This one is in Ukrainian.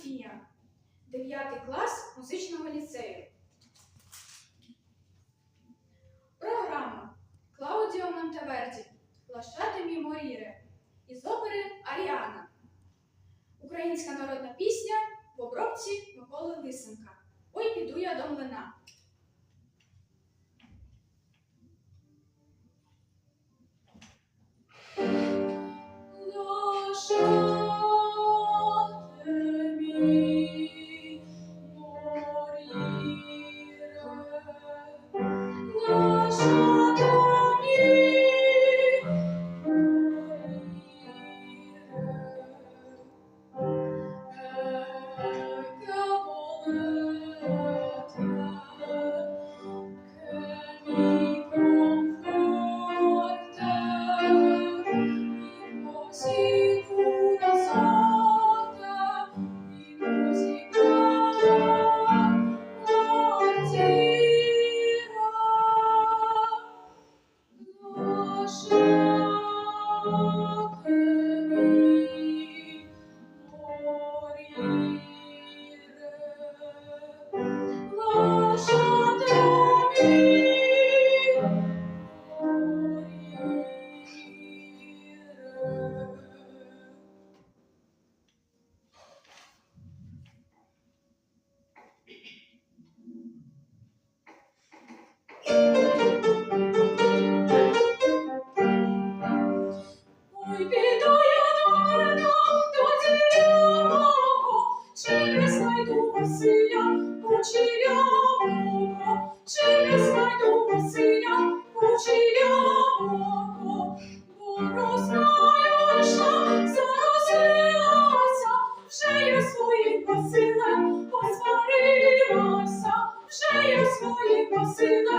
Софія, 9 клас музичного ліцею. Програма Клаудіо Монтеверді Лашатимі Моріре із опери Аріана. Українська народна пісня в обробці Миколи Лисенка. Ой, піду я до млина. кучерявого, через мою синя кучерявого. Порозкаюша, зарозилася, вже я своїх посиле посварилася, вже я своїх посиле